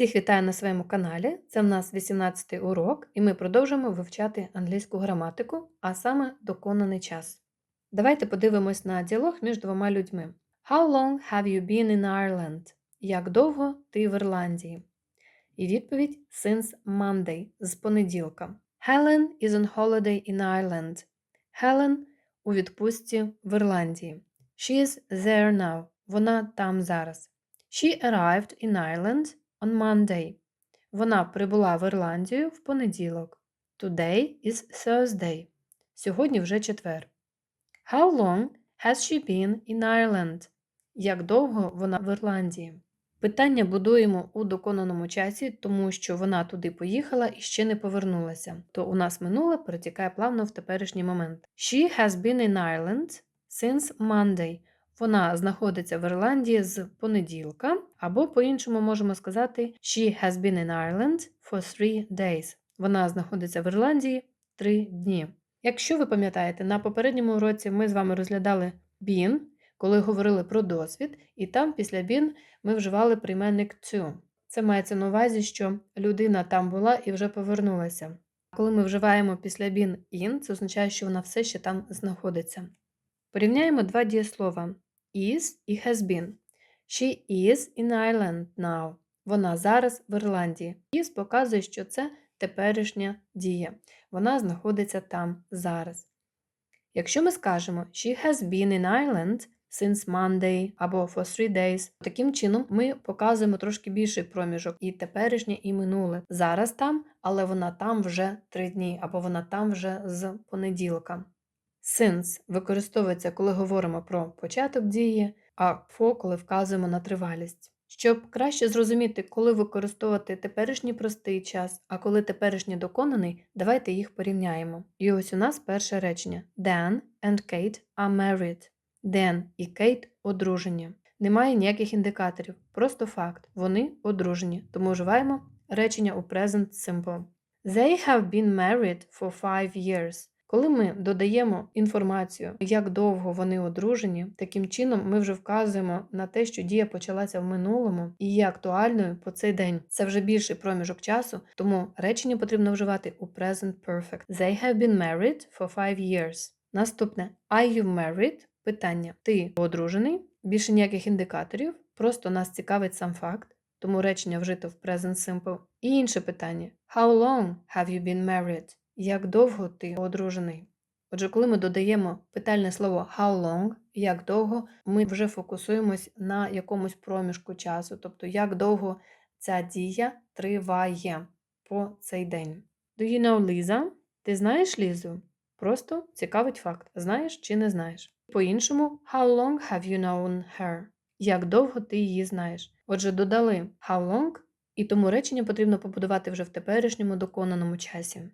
Всіх вітаю на своєму каналі. Це в нас 18-й урок, і ми продовжуємо вивчати англійську граматику, а саме доконаний час. Давайте подивимось на діалог між двома людьми. How long have you been in Ireland? Як довго ти в Ірландії? І відповідь Since Monday з понеділка. Helen is on holiday in Ireland. Helen у відпустці в Ірландії. She is there now. Вона там зараз. She arrived in Ireland on Monday. Вона прибула в Ірландію в понеділок. Today is Thursday. Сьогодні вже четвер. How long has she been in Ireland? Як довго вона в Ірландії? Питання будуємо у доконаному часі, тому що вона туди поїхала і ще не повернулася. То у нас минуле перетікає плавно в теперішній момент. She has been in Ireland since Monday. Вона знаходиться в Ірландії з понеділка, або по-іншому можемо сказати She has been in Ireland for three days. Вона знаходиться в Ірландії три дні. Якщо ви пам'ятаєте, на попередньому уроці ми з вами розглядали been, коли говорили про досвід, і там після been ми вживали прийменник to. Це мається на увазі, що людина там була і вже повернулася. Коли ми вживаємо після been in, це означає, що вона все ще там знаходиться. Порівняємо два дієслова is і has been. She is in Ireland now. Вона зараз в Ірландії. Is показує, що це теперішня дія. Вона знаходиться там зараз. Якщо ми скажемо She has been in Ireland since Monday або for three days, таким чином ми показуємо трошки більший проміжок і теперішнє, і минуле. Зараз там, але вона там вже три дні, або вона там вже з понеділка. Since використовується, коли говоримо про початок дії, а for, коли вказуємо на тривалість. Щоб краще зрозуміти, коли використовувати теперішній простий час, а коли теперішній доконаний, давайте їх порівняємо. І ось у нас перше речення: Dan and Kate are married. Dan і Кейт одружені. Немає ніяких індикаторів, просто факт. Вони одружені, тому вживаємо речення у present simple. They have been married for five years. Коли ми додаємо інформацію, як довго вони одружені, таким чином ми вже вказуємо на те, що дія почалася в минулому і є актуальною по цей день. Це вже більший проміжок часу, тому речення потрібно вживати у present perfect. They have been married for five years. Наступне Are you married? Питання: Ти одружений? Більше ніяких індикаторів, просто нас цікавить сам факт, тому речення вжито в present simple. І інше питання: How long have you been married? Як довго ти одружений? Отже, коли ми додаємо питальне слово how long, як довго, ми вже фокусуємось на якомусь проміжку часу, тобто як довго ця дія триває по цей день. Do you know Lisa? Ти знаєш Лізу? Просто цікавить факт, знаєш чи не знаєш. По-іншому, how long have you known her? Як довго ти її знаєш? Отже, додали how long, і тому речення потрібно побудувати вже в теперішньому доконаному часі.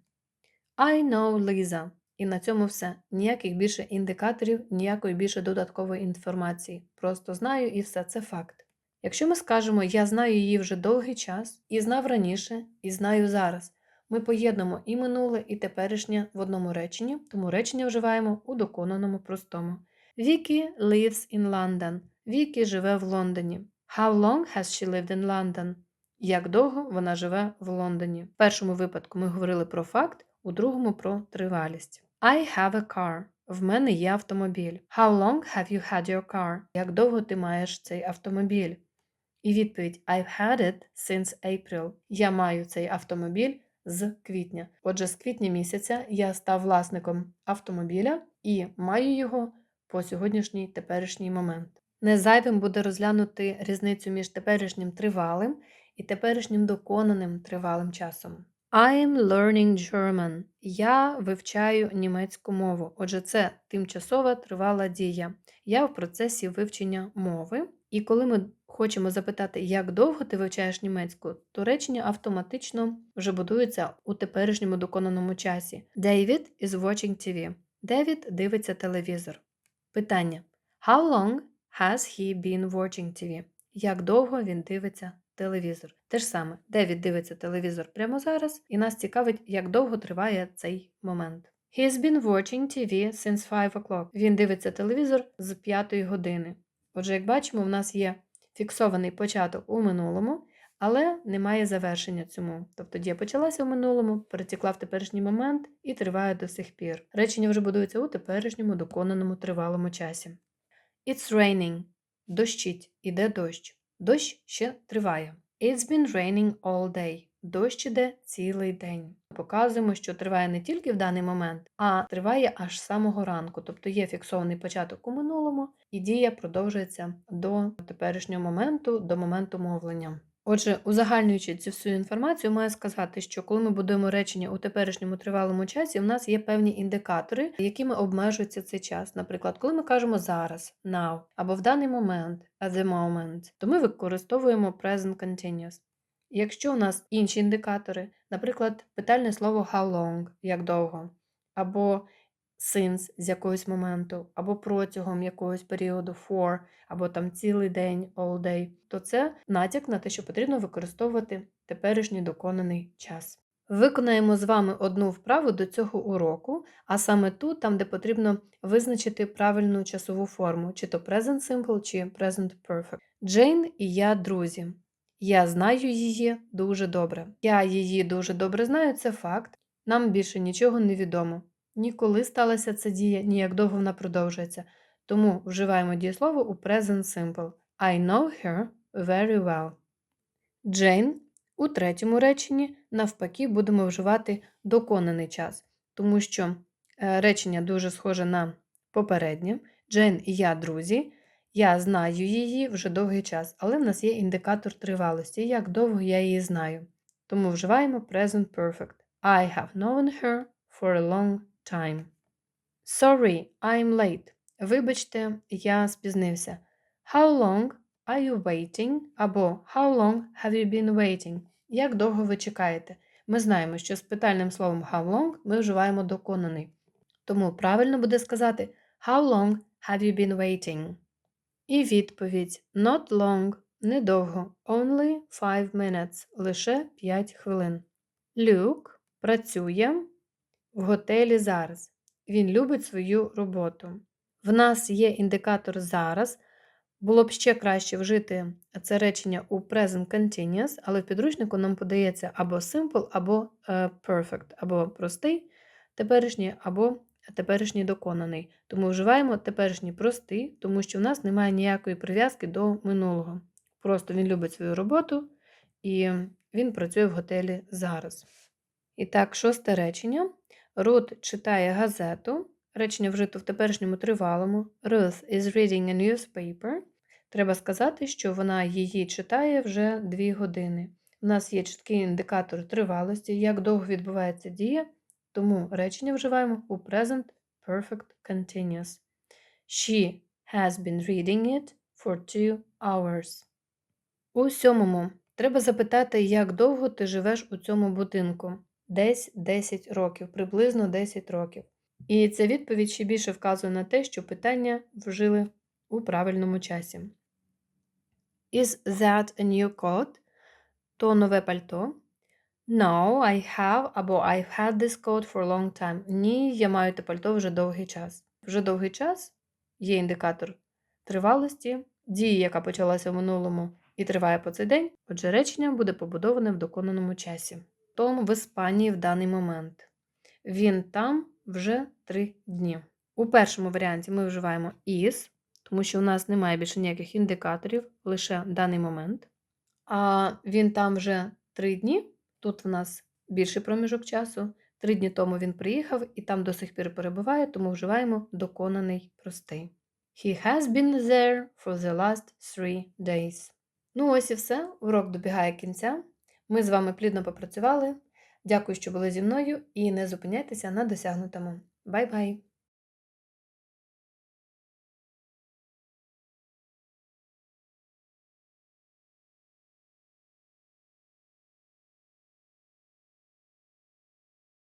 I know Lisa. І на цьому все. Ніяких більше індикаторів, ніякої більше додаткової інформації. Просто знаю і все це факт. Якщо ми скажемо Я знаю її вже довгий час, і знав раніше, і знаю зараз, ми поєднуємо і минуле, і теперішнє в одному реченні, тому речення вживаємо у доконаному простому. Vicky lives in London. Вікі живе в Лондоні. How long has she lived in London? Як довго вона живе в Лондоні? В першому випадку ми говорили про факт, у другому про тривалість. I have a car. В мене є автомобіль. How long have you had your car? Як довго ти маєш цей автомобіль? І відповідь I've had it since April. Я маю цей автомобіль з квітня. Отже, з квітня місяця я став власником автомобіля і маю його по сьогоднішній теперішній момент. Не зайвим буде розглянути різницю між теперішнім тривалим і теперішнім доконаним тривалим часом. I am learning German. Я вивчаю німецьку мову. Отже, це тимчасова тривала дія. Я в процесі вивчення мови. І коли ми хочемо запитати, як довго ти вивчаєш німецьку, то речення автоматично вже будується у теперішньому доконаному часі. David is watching TV. Девід дивиться телевізор. Питання: How long has he been watching TV? Як довго він дивиться телевізор? Те ж саме, Девід дивиться телевізор прямо зараз, і нас цікавить, як довго триває цей момент. He has been watching TV since 5 o'clock. Він дивиться телевізор з 5 години. Отже, як бачимо, в нас є фіксований початок у минулому, але немає завершення цьому. Тобто дія почалася в минулому, перетекла в теперішній момент і триває до сих пір. Речення вже будується у теперішньому доконаному тривалому часі. It's raining. Дощить. Іде дощ. Дощ ще триває. It's been raining all day. Дощ іде цілий день. Показуємо, що триває не тільки в даний момент, а триває аж самого ранку. Тобто є фіксований початок у минулому, і дія продовжується до теперішнього моменту, до моменту мовлення. Отже, узагальнюючи цю всю інформацію, маю сказати, що коли ми будуємо речення у теперішньому тривалому часі, у нас є певні індикатори, якими обмежується цей час. Наприклад, коли ми кажемо зараз, now, або в даний момент, at the moment, то ми використовуємо present continuous. Якщо у нас інші індикатори, наприклад, питальне слово how long, як довго, або since з якогось моменту, або протягом якогось періоду for, або там цілий день, all day, то це натяк на те, що потрібно використовувати теперішній доконаний час. Виконаємо з вами одну вправу до цього уроку, а саме тут, там, де потрібно визначити правильну часову форму, чи то present simple, чи present perfect. Джейн і я друзі. Я знаю її дуже добре. Я її дуже добре знаю, це факт. Нам більше нічого не відомо. Ні коли сталася ця дія, ні як довго вона продовжується. Тому вживаємо дієслово у present simple. I know her very well. Джейн у третьому реченні, навпаки, будемо вживати доконаний час, тому що е, речення дуже схоже на попереднє. Джейн і я друзі. Я знаю її вже довгий час, але в нас є індикатор тривалості, як довго я її знаю. Тому вживаємо present perfect. I have known her for a long time. Sorry, I'm late. Вибачте, я спізнився. How long are you waiting? Або How long have you been waiting? Як довго ви чекаєте? Ми знаємо, що з питальним словом how long ми вживаємо доконаний. Тому правильно буде сказати How long have you been waiting? І відповідь Not long, недовго. Only five minutes, лише 5 хвилин. Люк працює в готелі зараз. Він любить свою роботу. В нас є індикатор зараз. Було б ще краще вжити це речення у present continuous, але в підручнику нам подається або simple, або е, perfect, або простий теперішній, або теперішній доконаний. Тому вживаємо теперішній простий, тому що в нас немає ніякої прив'язки до минулого. Просто він любить свою роботу і він працює в готелі зараз. І так, шосте речення. Рут читає газету. Речення вжито в теперішньому тривалому. Ruth is reading a newspaper. Треба сказати, що вона її читає вже 2 години. У нас є чіткий індикатор тривалості, як довго відбувається дія, тому речення вживаємо у present perfect continuous. She has been reading it for two hours. У сьомому треба запитати, як довго ти живеш у цьому будинку. Десь 10 років, приблизно 10 років. І ця відповідь ще більше вказує на те, що питання вжили у правильному часі. Is that a new coat? То нове пальто. No, I have або I've had this coat for a long time. Ні, я маю те пальто вже довгий час. Вже довгий час є індикатор тривалості, дії, яка почалася в минулому і триває по цей день. Отже, речення буде побудоване в доконаному часі. Том в Іспанії в даний момент. Він там вже три дні. У першому варіанті ми вживаємо is, тому що у нас немає більше ніяких індикаторів, лише даний момент. А він там вже три дні. Тут в нас більший проміжок часу. Три дні тому він приїхав і там до сих пір перебуває, тому вживаємо доконаний простий. He has been there for the last three days. Ну, ось і все. Урок добігає кінця. Ми з вами плідно попрацювали. Дякую, що були зі мною, і не зупиняйтеся на досягнутому. Бай-бай!